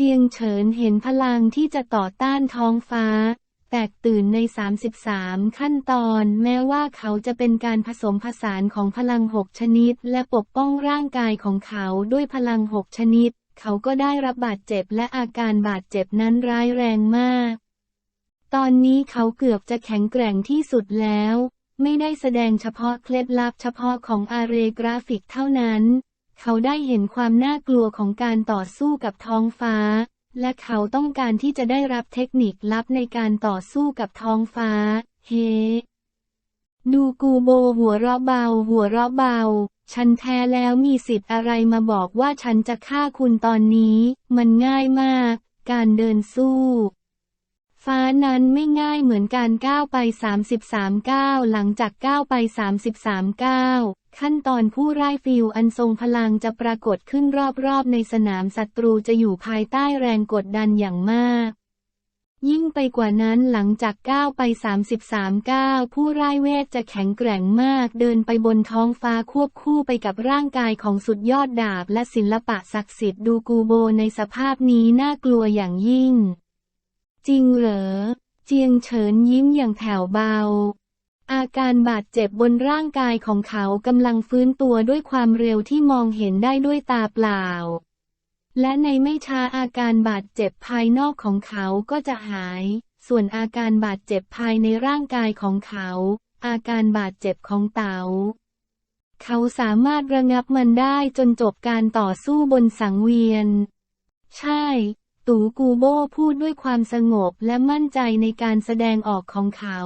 เจียงเฉินเห็นพลังที่จะต่อต้านท้องฟ้า แตกตื่นใน 33 ขั้นตอน แม้ว่าเขาจะเป็นการผสมผสานของพลังหกชนิด และปกป้องร่างกายของเขาด้วยพลังหกชนิด เขาก็ได้รับบาดเจ็บและอาการบาดเจ็บนั้นร้ายแรงมาก ตอนนี้เขาเกือบจะแข็งแกร่งที่สุดแล้ว ไม่ได้แสดงเฉพาะเคล็ดลับเฉพาะของอาเรกราฟิกเท่านั้น เขาได้เห็นความน่ากลัวของการต่อสู้กับท้องฟ้า และเขาต้องการที่จะได้รับเทคนิคลับในการต่อสู้กับท้องฟ้า เฮดูกูโบหัวเราะเบา หัวเราะเบา ฉันแท้แล้วมีสิทธิ์อะไรมาบอกว่าฉันจะฆ่าคุณตอนนี้ มันง่ายมาก การเดินสู้ ฟ้านั้นไม่ง่ายเหมือนการก้าวไป 33 ก้าวหลังจากก้าวไป 33 ก้าว ขั้นตอนผู้ร่ายฟิวอันทรงพลังจะปรากฏขึ้นรอบๆ ในสนามศัตรูจะอยู่ภายใต้แรงกดดันอย่างมาก ยิ่งไปกว่านั้นหลังจากก้าวไป 33ก้าวผู้ร่ายเวทจะแข็งแกร่งมากเดินไปบนท้องฟ้าควบคู่ไปกับร่างกายของสุดยอดดาบ และศิลปะศักดิ์สิทธิ์ดูกูโบในสภาพนี้น่ากลัวอย่างยิ่ง จริงเหรอ เจียงเฉินยิ้มอย่างแผ่วเบา อาการบาดเจ็บบนร่างกายของเขากำลังฟื้นตัวด้วยความเร็วที่มองเห็นได้ด้วยตาเปล่า และในไม่ช้าอาการบาดเจ็บภายนอกของเขาก็จะหาย ส่วนอาการบาดเจ็บภายในร่างกายของเขา อาการบาดเจ็บของเต๋าเขาสามารถระงับมันได้จนจบการต่อสู้บนสังเวียน ใช่ ตูกูโบพูดด้วยความสงบและมั่นใจในการแสดงออกของเขา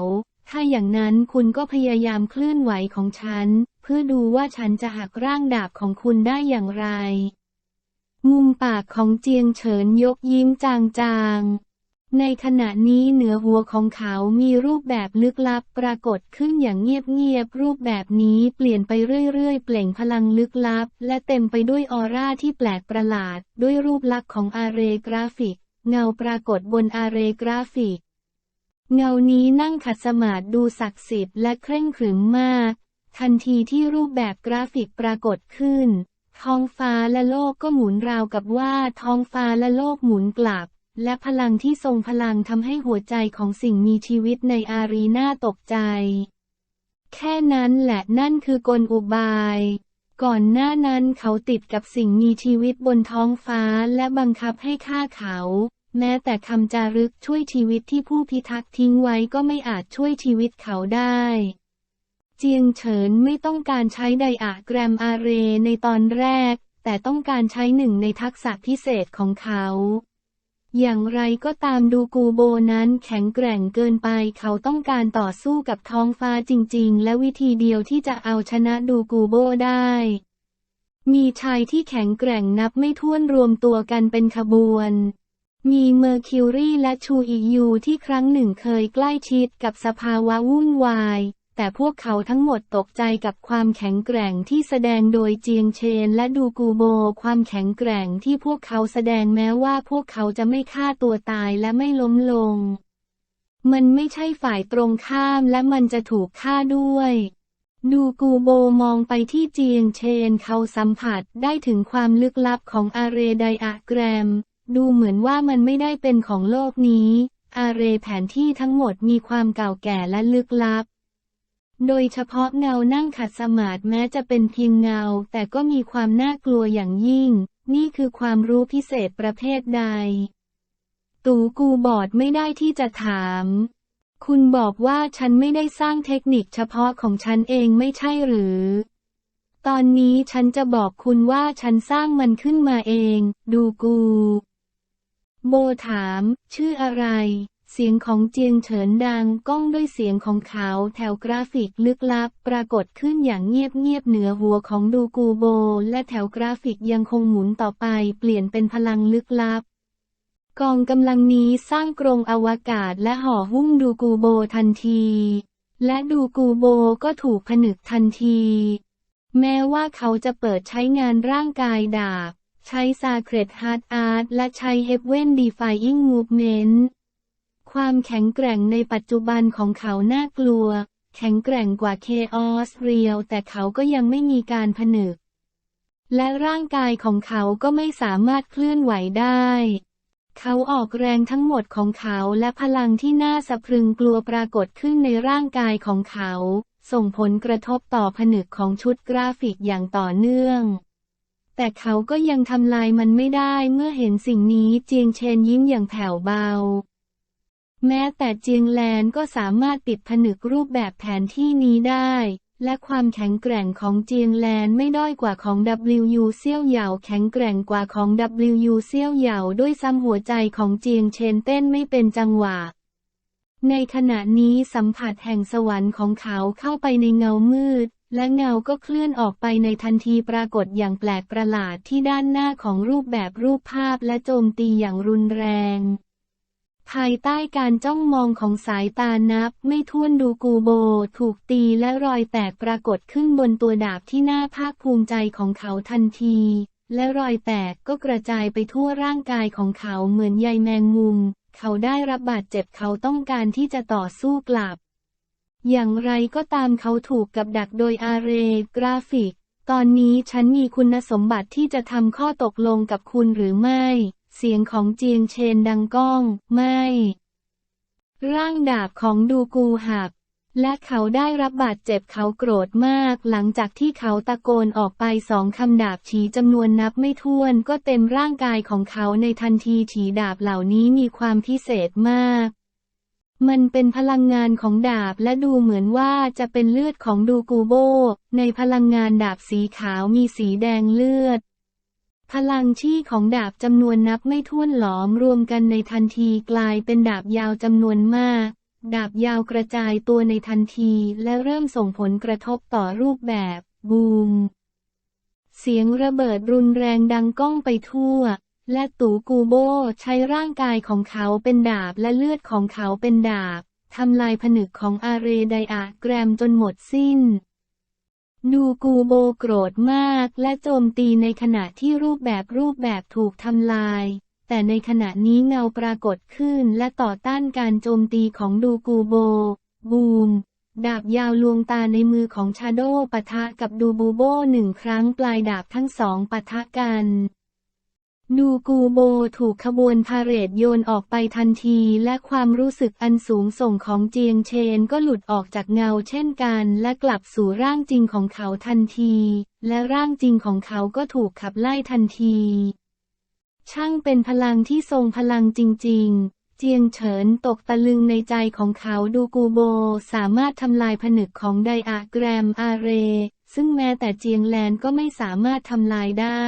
ถ้าอย่างนั้นคุณก็พยายามเคลื่อนไหวของฉัน เพื่อดูว่าฉันจะหักร่างดาบของคุณได้อย่างไร มุมปากของเจียงเฉินยกยิ้มจางๆ ในขณะนี้เหนือหัวของเขามีรูปแบบลึกลับปรากฏขึ้นอย่างเงียบๆ รูปแบบนี้เปลี่ยนไปเรื่อยๆ เปล่งพลังลึกลับ และเต็มไปด้วยออร่าที่แปลกประหลาด ด้วยรูปลักษณ์ของอาเรกราฟิก เงาปรากฏบนอาเรกราฟิก เงานี้นั่งขัดสมาธิดูศักดิ์สิทธิ์และเคร่งขรึมมาก ทันทีที่รูปแบบกราฟิกปรากฏขึ้น ท้องฟ้าและโลกก็หมุนราวกับว่าท้องฟ้าและโลกหมุนกลับ และพลังที่ทรงพลังทำให้หัวใจของสิ่งมีชีวิตในอารีนาตกใจ แค่นั้นแหละนั่นคือกลอุบาย ก่อนหน้านั้นเขาติดกับสิ่งมีชีวิตบนท้องฟ้าและบังคับให้ฆ่าเขา แม้แต่คำจารึกช่วยชีวิตที่ผู้พิทักษ์ทิ้งไว้ก็ไม่อาจช่วยชีวิตเขาได้ เจียงเฉินไม่ต้องการใช้ไดอะแกรมอาเรในตอนแรก แต่ต้องการใช้หนึ่งในทักษะพิเศษของเขา อย่างไรก็ตามดูกูโบนั้นแข็งแกร่งเกินไปเขาต้องการต่อสู้กับท้องฟ้าจริง ๆ และวิธีเดียวที่จะเอาชนะดูกูโบได้มีชายที่แข็งแกร่งนับไม่ถ้วนรวมตัวกันเป็นขบวน มีเมอร์คิวรีและชูอิยูที่ครั้งหนึ่งเคยใกล้ชิดกับสภาวะวุ่นวาย แต่พวกเขาทั้งหมดตกใจกับความแข็งแกร่งที่แสดงโดยเจียงเชนและดูกูโบ ความแข็งแกร่งที่พวกเขาแสดงแม้ว่าพวกเขาจะไม่ฆ่าตัวตายและไม่ล้มลง มันไม่ใช่ฝ่ายตรงข้ามและมันจะถูกฆ่าด้วยดูกูโบมองไปที่เจียงเชนเขาสัมผัสได้ถึงความลึกลับของอาเรไดอะแกรม ดูเหมือนว่ามันไม่ได้เป็นของโลกนี้ อาเรแผนที่ทั้งหมดมีความเก่าแก่และลึกลับ โดยเฉพาะเงานั่งขัดสมาธิแม้จะเป็นเพียงเงา แต่ก็มีความน่ากลัวอย่างยิ่ง นี่คือความรู้พิเศษประเภทใด ตูกูบอดไม่ได้ที่จะถาม คุณบอกว่าฉันไม่ได้สร้างเทคนิคเฉพาะของฉันเองไม่ใช่หรือตอนนี้ฉันจะบอกคุณว่าฉันสร้างมันขึ้นมาเอง ดูกู โบถาม ชื่ออะไร เสียงของเจียงเฉินดังก้องด้วยเสียงของเขาแถวกราฟิกลึกลับ ปรากฏขึ้นอย่างเงียบๆเหนือหัวของดูกูโบ และแถวกราฟิกยังคงหมุนต่อไป เปลี่ยนเป็นพลังลึกลับ กองกำลังนี้สร้างกรงอวกาศและห่อหุ้มดูกูโบทันที และดูกูโบก็ถูกผนึกทันที แม้ว่าเขาจะเปิดใช้งานร่างกายดาบ ใช้ซาเครตฮาร์ดอาร์ตและใช้เฮฟเว่นดีฟายอิงมูฟเมนต์ความแข็งแกร่งในปัจจุบันของเขาน่ากลัว แข็งแกร่งกว่าเคออสเรียลแต่เขาก็ยังไม่มีการผนึก และร่างกายของเขาก็ไม่สามารถเคลื่อนไหวได้ เขาออกแรงทั้งหมดของเขาและพลังที่น่าสะพรึงกลัวปรากฏขึ้นในร่างกายของเขา ส่งผลกระทบต่อผนึกของชุดกราฟิกอย่างต่อเนื่อง แต่เขาก็ยังทำลายมันไม่ได้เมื่อเห็นสิ่งนี้เจียงเชนยิ้มอย่างแผ่วเบา แม้แต่เจียงแลนก็สามารถปิดผนึกรูปแบบแผนที่นี้ได้ และความแข็งแกร่งของเจียงแลนไม่ด้อยกว่าของ WU เซี่ยวเหยาแข็งแกร่งกว่าของ WU เซี่ยวเหยาด้วยซ้ำหัวใจของเจียงเชนเต้นไม่เป็นจังหวะในขณะนี้สัมผัสแห่งสวรรค์ของเขาเข้าไปในเงามืด และเงาก็เคลื่อนออกไปในทันทีปรากฏอย่างแปลกประหลาดที่ด้านหน้าของรูปแบบรูปภาพและโจมตีอย่างรุนแรง ภายใต้การจ้องมองของสายตานับ ไม่ท้วนดูกูโบ ถูกตีและรอยแตกปรากฏขึ้นบนตัวดาบที่หน่าภาคภูมิใจของเขาทันที และรอยแตกก็กระจายไปทั่วร่างกายของเขาเหมือนใยแมงมุม เขาได้รับบาดเจ็บเขาต้องการที่จะต่อสู้กลับ อย่างไรก็ตามเขาถูกกับดักโดยอาเรกราฟิก ตอนนี้ฉันมีคุณสมบัติที่จะทำข้อตกลงกับคุณหรือไม่ เสียงของเจียงเชนดังก้อง ไม่ ร่างดาบของดูกูหัก และเขาได้รับบาดเจ็บเขาโกรธมากหลังจากที่เขาตะโกนออกไปสองคำดาบฉีจำนวนนับไม่ถ้วนก็เต็มร่างกายของเขาในทันทีฉีดาบเหล่านี้มีความพิเศษมาก มันเป็นพลังงานของดาบและดูเหมือนว่าจะเป็นเลือดของดูกูโบ ในพลังงานดาบสีขาวมีสีแดงเลือด พลังชี่ของดาบจำนวนนับไม่ถ้วนหลอมรวมกันในทันทีกลายเป็นดาบยาวจำนวนมาก ดาบยาวกระจายตัวในทันทีและเริ่มส่งผลกระทบต่อรูปแบบบูม เสียงระเบิดรุนแรงดังก้องไปทั่ว และตูกูโบใช้ร่างกายของเขาเป็นดาบและเลือดของเขาเป็นดาบทำลายผนึกของอาเรไดอะแกรมจนหมดสิ้น ดูกูโบโกรธมากและโจมตีในขณะที่รูปแบบรูปแบบถูกทำลาย แต่ในขณะนี้เงาปรากฏขึ้นและต่อต้านการโจมตีของดูกูโบ บูม ดาบยาวลวงตาในมือของชาโดปะทะกับดูบูโบหนึ่งครั้งปลายดาบทั้งสองปะทะกัน ดูกูโบถูกขบวนพาเหรดโยนออกไปทันทีและความรู้สึกอันสูงส่งของเจียงเชนก็หลุดออกจากเงาเช่นกันและกลับสู่ร่างจริงของเขาทันที และร่างจริงของเขาก็ถูกขับไล่ทันที ช่างเป็นพลังที่ทรงพลังจริง ๆ เจียงเฉินตกตะลึงในใจของเขาดูกูโบสามารถทำลายผนึกของไดอะแกรมอาเร ซึ่งแม้แต่เจียงแลนก็ไม่สามารถทำลายได้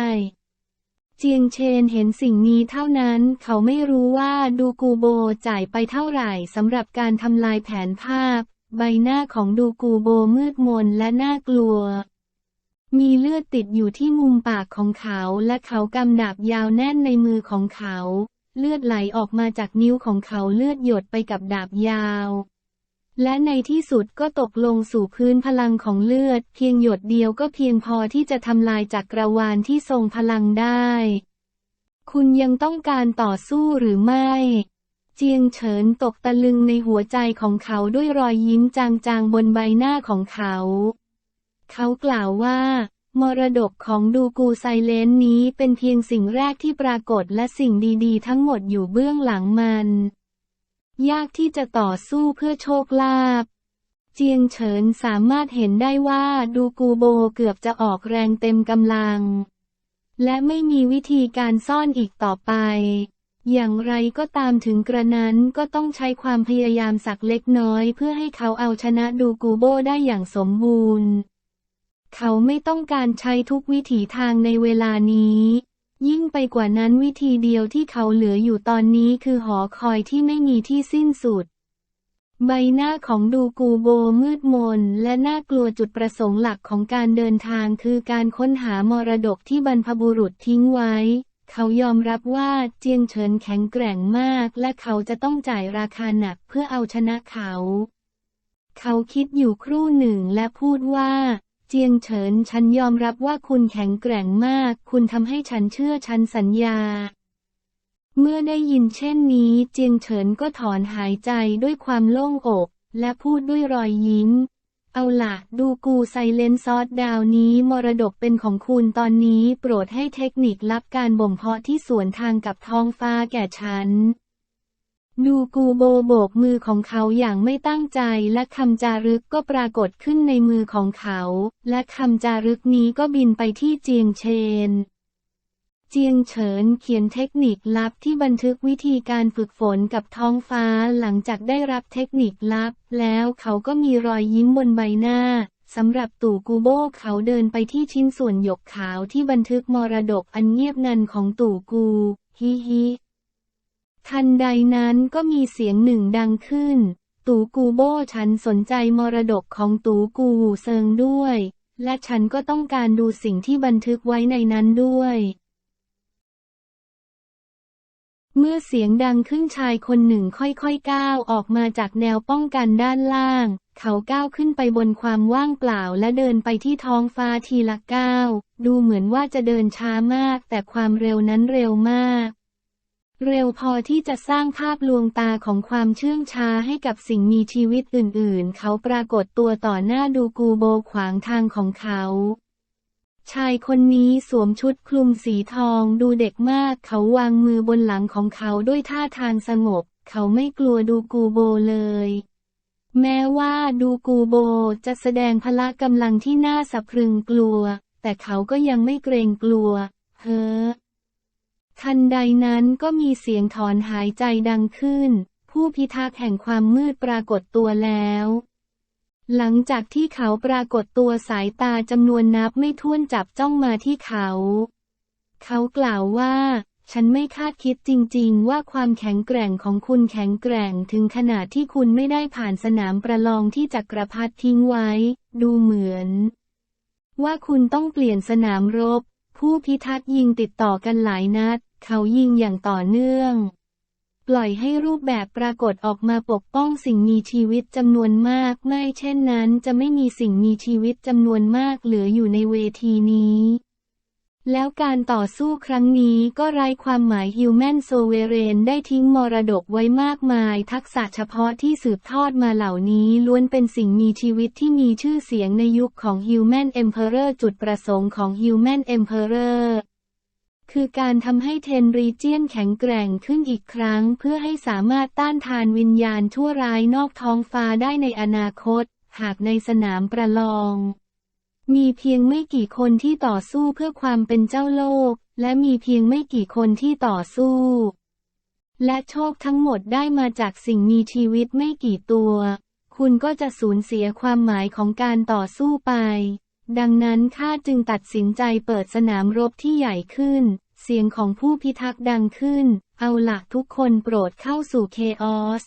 เจียงเชนเห็นสิ่งนี้เท่านั้น เขาไม่รู้ว่าดูกูโบจ่ายไปเท่าไหร่สำหรับการทำลายแผนภาพ ใบหน้าของดูกูโบมืดมนและน่ากลัว มีเลือดติดอยู่ที่มุมปากของเขาและเขากำดาบยาวแน่นในมือของเขา เลือดไหลออกมาจากนิ้วของเขาเลือดหยดไปกับดาบยาว และในที่สุดก็ตกลงสู่พื้นพลังของเลือด เพียงหยดเดียวก็เพียงพอที่จะทำลายจักรวาลที่ทรงพลังได้ คุณยังต้องการต่อสู้หรือไม่ เจียงเฉินตกตะลึงในหัวใจของเขาด้วยรอยยิ้มจางๆบนใบหน้าของเขา เขากล่าวว่า มรดกของดูกูไซเลนนี้เป็นเพียงสิ่งแรกที่ปรากฏและสิ่งดีๆ ทั้งหมดอยู่เบื้องหลังมัน ยากที่จะต่อสู้เพื่อโชคลาภเจียงเฉินสามารถเห็นได้ว่าดูกูโบเกือบจะออกแรงเต็มกำลัง และไม่มีวิธีการซ่อนอีกต่อไป อย่างไรก็ตามถึงกระนั้นก็ต้องใช้ความพยายามสักเล็กน้อย เพื่อให้เขาเอาชนะดูกูโบได้อย่างสมบูรณ์ เขาไม่ต้องการใช้ทุกวิถีทางในเวลานี้ ยิ่งไปกว่านั้นวิธีเดียวที่เขาเหลืออยู่ตอนนี้คือหอคอยที่ไม่มีที่สิ้นสุด ใบหน้าของดูกูโบมืดมน และน่ากลัวจุดประสงค์หลักของการเดินทางคือการค้นหามรดกที่บรรพบุรุษทิ้งไว้ เขายอมรับว่าเจียงเฉินแข็งแกร่งมากและเขาจะต้องจ่ายราคาหนักเพื่อเอาชนะเขา เขาคิดอยู่ครู่หนึ่งและพูดว่า จียงเฉินฉันยอมรับว่าคุณแข็งแกร่งมาก คุณทำให้ฉันเชื่อฉันสัญญา เมื่อได้ยินเช่นนี้ เจียงเฉินก็ถอนหายใจด้วยความโล่งอก และพูดด้วยรอยยิ้ม เอาล่ะดูกูไซเลนซอสดาวนี้มรดกเป็นของคุณตอนนี้โปรดให้เทคนิคลับการบ่มเพาะที่สวนทางกับท้องฟ้าแก่ฉัน ดูกูโบโบกมือของเขาอย่างไม่ตั้งใจและคำจารึกก็ปรากฏขึ้นในมือของเขา และคำจารึกนี้ก็บินไปที่เจียงเชน เจียงเฉินเขียนเทคนิคลับที่บันทึกวิธีการฝึกฝนกับท้องฟ้าหลังจากได้รับเทคนิคลับ แล้วเขาก็มีรอยยิ้มบนใบหน้าสำหรับตู่กูโบเขาเดินไปที่ชิ้นส่วนหยกขาวที่บันทึกมรดกอันเงียบงันของตู่กู ฮิฮิ ทันใดนั้นก็มีเสียงหนึ่งดังขึ้น ตูกูโบฉันสนใจมรดกของตูกูหูเซิงด้วย และฉันก็ต้องการดูสิ่งที่บันทึกไว้ในนั้นด้วย เมื่อเสียงดังขึ้นชายคนหนึ่งค่อยๆก้าวออกมาจากแนวป้องกันด้านล่าง เขาก้าวขึ้นไปบนความว่างเปล่าและเดินไปที่ท้องฟ้าทีละก้าว ดูเหมือนว่าจะเดินช้ามากแต่ความเร็วนั้นเร็วมาก เร็วพอที่จะสร้างภาพลวงตาของความเชื่องช้าให้กับสิ่งมีชีวิตอื่นๆ เขาปรากฏตัวต่อหน้าดูกูโบขวางทางของเขา ชายคนนี้สวมชุดคลุมสีทองดูเด็กมาก เขาวางมือบนหลังของเขาด้วยท่าทางสงบ เขาไม่กลัวดูกูโบเลย แม้ว่าดูกูโบจะแสดงพละกำลังที่น่าสะพรึงกลัว แต่เขาก็ยังไม่เกรงกลัว เฮ้อ ทันใดนั้นก็มีเสียงถอนหายใจดังขึ้น ผู้พิทักษ์แห่งความมืดปรากฏตัวแล้ว หลังจากที่เขาปรากฏตัวสายตาจำนวนนับไม่ถ้วนจับจ้องมาที่เขา เขากล่าวว่า ฉันไม่คาดคิดจริงๆ ว่าความแข็งแกร่งของคุณแข็งแกร่งถึงขนาดที่คุณไม่ได้ผ่านสนามประลองที่จักรพรรดิทิ้งไว้ ดูเหมือน ว่าคุณต้องเปลี่ยนสนามรบ ผู้พิทักษ์ยิงติดต่อกันหลายนัด เขายิงอย่างต่อเนื่อง ปล่อยให้รูปแบบปรากฏออกมาปกป้องสิ่งมีชีวิตจำนวนมาก ไม่เช่นนั้นจะไม่มีสิ่งมีชีวิตจำนวนมากเหลืออยู่ในเวทีนี้ แล้วการต่อสู้ครั้งนี้ก็ไร้ความหมายฮิวแมนโซเวเรนได้ทิ้งมรดกไว้มากมาย ทักษะเฉพาะที่สืบทอดมาเหล่านี้ล้วนเป็นสิ่งมีชีวิตที่มีชื่อเสียงในยุคของ Human Emperor จุดประสงค์ของ Human Emperor คือการทำให้เทนรีเจียนแข็งแกร่งขึ้นอีกครั้ง เพื่อให้สามารถต้านทานวิญญาณชั่วร้ายนอกท้องฟ้าได้ในอนาคต หากในสนามประลอง มีเพียงไม่กี่คนที่ต่อสู้เพื่อความเป็นเจ้าโลก และมีเพียงไม่กี่คนที่ต่อสู้ และโชคทั้งหมดได้มาจากสิ่งมีชีวิตไม่กี่ตัว คุณก็จะสูญเสียความหมายของการต่อสู้ไป ดังนั้นข้าจึงตัดสินใจเปิดสนามรบที่ใหญ่ขึ้น เสียงของผู้พิทักษ์ดังขึ้น เอาละทุกคนโปรดเข้าสู่เคออส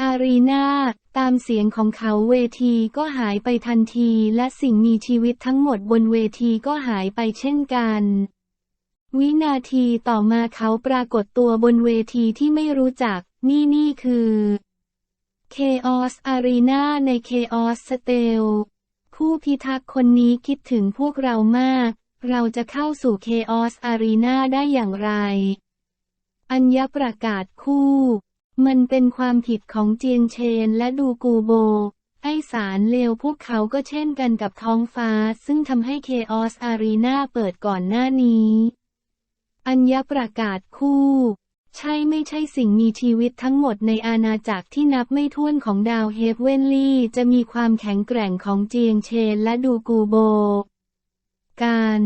อารีนาตามเสียงของเขาเวทีก็หายไปทันทีและสิ่งมีชีวิตทั้งหมดบนเวทีก็หายไปเช่นกันวินาทีต่อมาเขาปรากฏตัวบนเวทีที่ไม่รู้จัก นี่นี่คือ Chaos Arena ใน Chaos Steel ผู้พิทักษ์คนนี้คิดถึงพวกเรามาก เราจะเข้าสู่ Chaos Arena ได้อย่างไร อัญญประกาศคู่ มันเป็นความผิดของเจียงเชนและดูกูโบ ไอสารเลวพวกเขาก็เช่นกันกับท้องฟ้า ซึ่งทำให้ Chaos Arena เปิดก่อนหน้านี้ อัญญประกาศคู่ ใช่ไม่ใช่สิ่งมีชีวิตทั้งหมดในอาณาจักรที่นับไม่ถ้วนของดาวเฮฟเวนลี่จะมีความแข็งแกร่งของเจียงเชนและดูกูโบ การ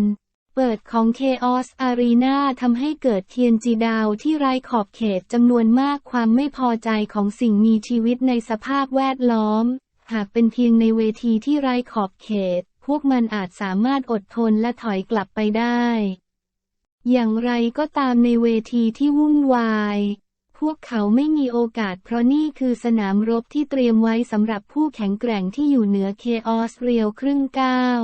เปิดของ Chaos Arena ทำให้เกิดเทียนจีดาวที่ไร้ขอบเขตจำนวนมากความไม่พอใจของสิ่งมีชีวิตในสภาพแวดล้อม หากเป็นเพียงในเวทีที่ไร้ขอบเขต พวกมันอาจสามารถอดทนและถอยกลับไปได้ อย่างไรก็ตามในเวทีที่วุ่นวาย พวกเขาไม่มีโอกาสเพราะนี่คือสนามรบที่เตรียมไว้สำหรับผู้แข็งแกร่งที่อยู่เหนือเคออสเรียวครึ่งก้าว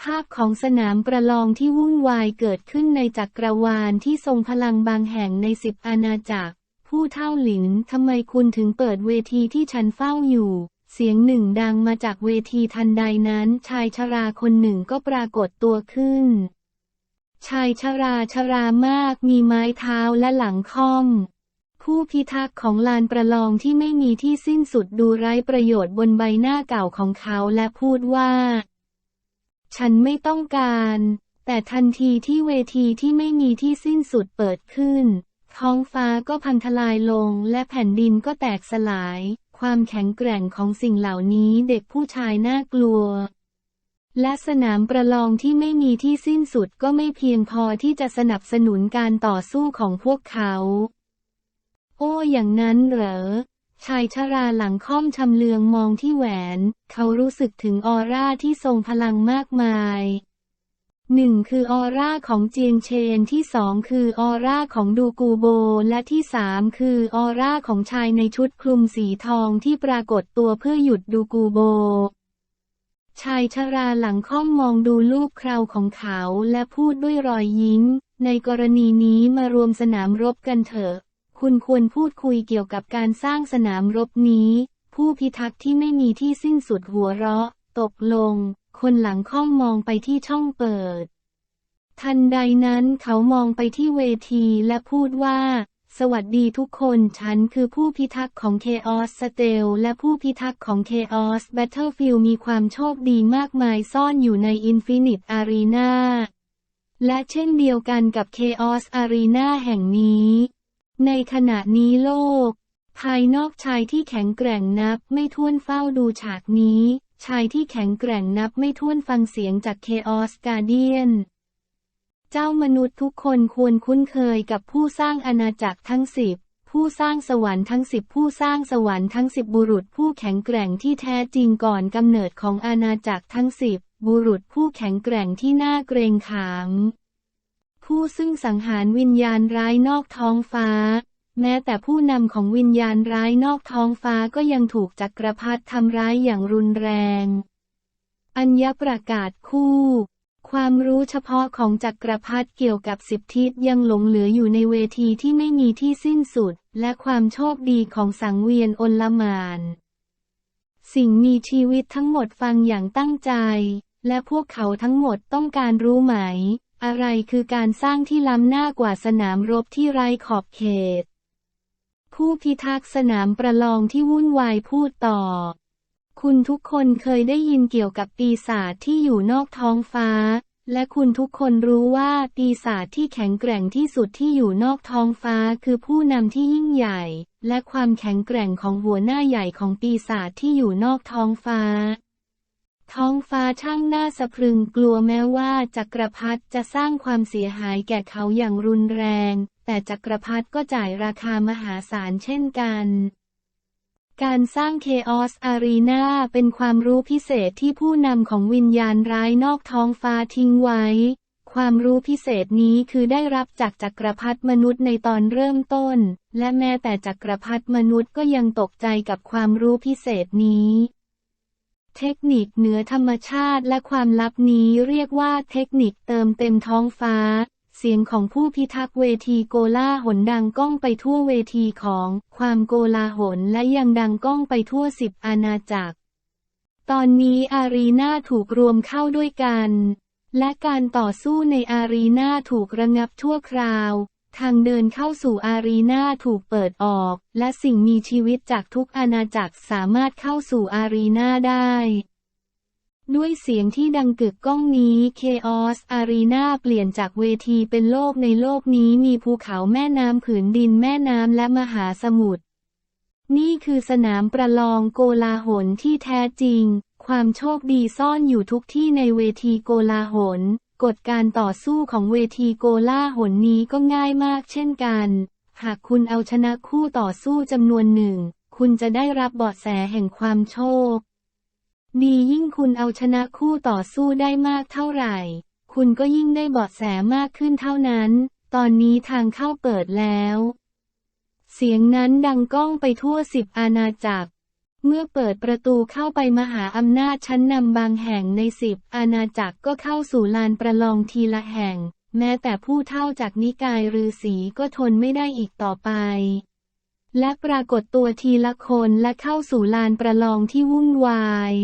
ภาพของสนามประลองที่วุ่นวายเกิดขึ้นในจักรวาลที่ทรงพลังบางแห่งในสิบอาณาจักร ผู้เท่าหลินทำไมคุณถึงเปิดเวทีที่ฉันเฝ้าอยู่ เสียงหนึ่งดังมาจากเวทีทันใดนั้นชายชราคนหนึ่งก็ปรากฏตัวขึ้น ชายชราชรามากมีไม้เท้าและหลังค่อม ผู้พิทักษ์ของลานประลองที่ไม่มีที่สิ้นสุดดูไร้ประโยชน์บนใบหน้าเก่าของเขาและพูดว่า ฉันไม่ต้องการ แต่ทันทีที่เวทีที่ไม่มีที่สิ้นสุดเปิดขึ้น ท้องฟ้าก็พังทลายลงและแผ่นดินก็แตกสลาย ความแข็งแกร่งของสิ่งเหล่านี้เด็กผู้ชายน่ากลัว และสนามประลองที่ไม่มีที่สิ้นสุดก็ไม่เพียงพอที่จะสนับสนุนการต่อสู้ของพวกเขา โอ้อย่างนั้นเหรอ ชายชราหลังค่อมชำเลืองมองที่แหวน เขารู้สึกถึงออร่าที่ทรงพลังมากมายหนึ่งคือออร่าของเจียงเชนที่สองคือออร่าของดูกูโบ และที่สามคือออร่าของชายในชุดคลุมสีทองที่ปรากฏตัวเพื่อหยุดดูกูโบ ชายชราหลังค่อมมองดูลูกคราวของเขาและพูดด้วยรอยยิ้ม ในกรณีนี้มารวมสนามรบกันเถอะ คุณควรพูดคุยเกี่ยวกับการสร้างสนามรบนี้ ผู้พิทักษ์ที่ไม่มีที่สิ้นสุดหัวเราะ ตกลง คนหลังค่อมมองไปที่ช่องเปิด ทันใดนั้นเขามองไปที่เวทีและพูดว่า สวัสดีทุกคนฉันคือผู้พิทักษ์ของ Chaos Steel และผู้พิทักษ์ของ Chaos Battlefield มีความโชคดีมากมายซ่อนอยู่ใน Infinite Arena และเช่นเดียวกันกับ Chaos Arena แห่งนี้ ในขณะนี้โลก ภายนอกชายที่แข็งแกร่งนับไม่ถ้วนเฝ้าดูฉากนี้ ชายที่แข็งแกร่งนับไม่ถ้วนฟังเสียงจาก Chaos Guardian เจ้ามนุษย์ทุกคนควรคุ้นเคยกับผู้สร้างอาณาจักรทั้งสิบผู้สร้างสวรรค์ทั้งสิบผู้สร้างสวรรค์ทั้งสิบบุรุษผู้แข็งแกร่งที่แท้จริงก่อนกำเนิดของอาณาจักรทั้งสิบบุรุษผู้แข็งแกร่งที่น่าเกรงขาม ผู้ซึ่งสังหารวิญญาณร้ายนอกท้องฟ้า แม้แต่ผู้นำของวิญญาณร้ายนอกท้องฟ้าก็ยังถูกจักรพรรดิทำร้ายอย่างรุนแรง อัญญประกาศคู่ ความรู้เฉพาะของจักรพรรดิเกี่ยวกับสิบทิศยังหลงเหลืออยู่ในเวทีที่ไม่มีที่สิ้นสุด และความโชคดีของสังเวียนอนลมาน สิ่งมีชีวิตทั้งหมดฟังอย่างตั้งใจ และพวกเขาทั้งหมดต้องการรู้ไหม อะไรคือการสร้างที่ล้ำหน้ากว่าสนามรบที่ไร้ขอบเขต ผู้พิทักษ์สนามประลองที่วุ่นวายพูดต่อ คุณทุกคนเคยได้ยินเกี่ยวกับปีศาจที่อยู่นอกท้องฟ้า และคุณทุกคนรู้ว่าปีศาจที่แข็งแกร่งที่สุดที่อยู่นอกท้องฟ้าคือผู้นำที่ยิ่งใหญ่ และความแข็งแกร่งของหัวหน้าใหญ่ของปีศาจที่อยู่นอกท้องฟ้า ท้องฟ้าช่างน่าสะพรึงกลัวแม้ว่าจักรพรรดิจะสร้างความเสียหายแก่เขาอย่างรุนแรง แต่จักรพรรดิก็จ่ายราคามหาศาลเช่นกัน การสร้าง Chaos Arena เป็นความรู้พิเศษที่ผู้นำของวิญญาณร้ายนอกท้องฟ้าทิ้งไว้ ความรู้พิเศษนี้คือได้รับจากจักรพรรดิมนุษย์ในตอนเริ่มต้น และแม้แต่จักรพรรดิมนุษย์ก็ยังตกใจกับความรู้พิเศษนี้ เทคนิคเหนือธรรมชาติและความลับนี้เรียกว่าเทคนิคเติมเต็มท้องฟ้า เสียงของผู้พิทักษ์เวทีโกลาหลดังก้องไปทั่วเวทีของความโกลาหลและยังดังก้องไปทั่วสิบอาณาจักร ตอนนี้อารีนาถูกรวมเข้าด้วยกัน และการต่อสู้ในอารีนาถูกระงับชั่วคราว ทางเดินเข้าสู่อารีนาถูกเปิดออก และสิ่งมีชีวิตจากทุกอาณาจักรสามารถเข้าสู่อารีนาได้ ด้วยเสียงที่ดังกึกก้องนี้ Chaos Arena เปลี่ยนจากเวทีเป็นโลกในโลกนี้มีภูเขาแม่น้ำผืนดินแม่น้ำและมหาสมุทร นี่คือสนามประลองโกลาหลที่แท้จริง ความโชคดีซ่อนอยู่ทุกที่ในเวทีโกลาหล กฎการต่อสู้ของเวทีโกลาหลนี้ก็ง่ายมากเช่นกัน หากคุณเอาชนะคู่ต่อสู้จำนวนหนึ่ง คุณจะได้รับเบาะแสแห่งความโชค ดียิ่งคุณเอาชนะคู่ต่อสู้ได้มากเท่าไหร่ คุณก็ยิ่งได้เบาะแสมากขึ้นเท่านั้น ตอนนี้ทางเข้าเปิดแล้ว เสียงนั้นดังก้องไปทั่วสิบอาณาจักร เมื่อเปิดประตูเข้าไปมหาอำนาจชั้นนำบางแห่งในสิบอาณาจักรก็เข้าสู่ลานประลองทีละแห่ง แม้แต่ผู้เท่าจากนิกายฤาษีก็ทนไม่ได้อีกต่อไปและปรากฏตัวทีละคนและเข้าสู่ลานประลองที่วุ่นวาย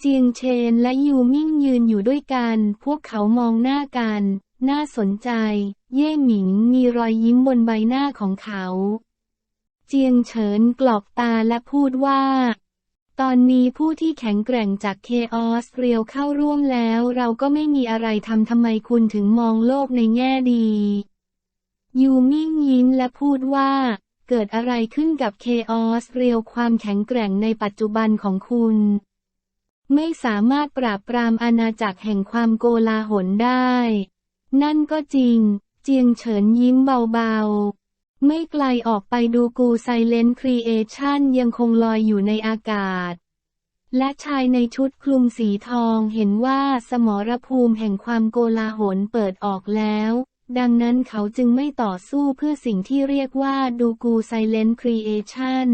เจียงเชนและยูมิ่งยืนอยู่ด้วยกัน พวกเขามองหน้ากัน น่าสนใจ เย่หมิงมีรอยยิ้มบนใบหน้าของเขา เจียงเฉินกรอกตาและพูดว่า ตอนนี้ผู้ที่แข็งแกร่งจากเคออสเรียวเข้าร่วมแล้ว เราก็ไม่มีอะไรทำทำไมคุณถึงมองโลกในแง่ดี ยูมิ่งยิ้มและพูดว่า เกิดอะไรขึ้นกับเคออสเรียวความแข็งแกร่งในปัจจุบันของคุณ ไม่สามารถปราบปรามอาณาจักรแห่งความโกลาหลได้ นั่นก็จริง เจียงเฉินยิ้มเบาๆ ไม่ไกลออกไปดูกูไซเลนครีเอชันยังคงลอยอยู่ในอากาศ และชายในชุดคลุมสีทองเห็นว่าสมรภูมิแห่งความโกลาหลเปิดออกแล้ว ดังนั้นเขาจึงไม่ต่อสู้เพื่อสิ่งที่เรียกว่าดูกูไซเลนครีเอชัน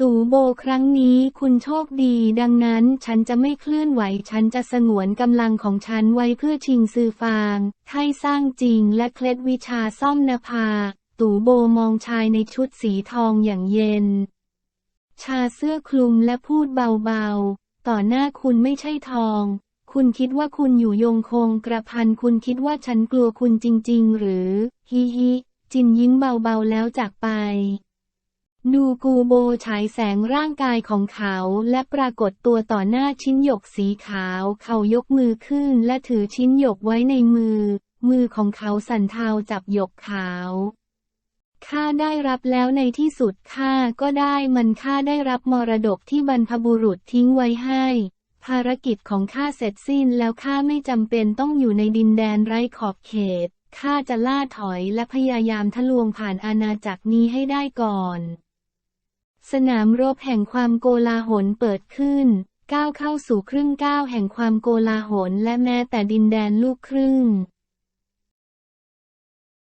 ตู่โบครั้งนี้คุณโชคดี ดังนั้นฉันจะไม่เคลื่อนไหว ฉันจะสงวนกำลังของฉันไว้เพื่อชิงซือฟางให้สร้างจริงและเคล็ดวิชาซ่อมนภา ตู่โบมองชายในชุดสีทองอย่างเย็น ชาเสื้อคลุมและพูดเบาๆ ต่อหน้าคุณไม่ใช่ทอง คุณคิดว่าคุณอยู่ยงคงกระพันคุณคิดว่าฉันกลัวคุณจริง ๆ หรือ ฮิฮิ จินยิ้มเบาๆแล้วจากไป ดูกูโบฉายแสงร่างกายของเขาและปรากฏตัวต่อหน้าชิ้นหยกสีขาว เขายกมือขึ้นและถือชิ้นหยกไว้ในมือ มือของเขาสั่นเทาจับหยกขาวข้าได้รับแล้วในที่สุดข้าก็ได้มันข้าได้รับมรดกที่บรรพบุรุษทิ้งไว้ให้ ภารกิจของข้าเสร็จสิ้นแล้วข้าไม่จำเป็นต้องอยู่ในดินแดนไร้ขอบเขตข้าจะล่าถอยและพยายามทะลวงผ่านอาณาจักรนี้ให้ได้ก่อน สนามรบแห่งความโกลาหลเปิดขึ้น ก้าวเข้าสู่ครึ่งก้าวแห่งความโกลาหลและแม้แต่ดินแดนลูกครึ่ง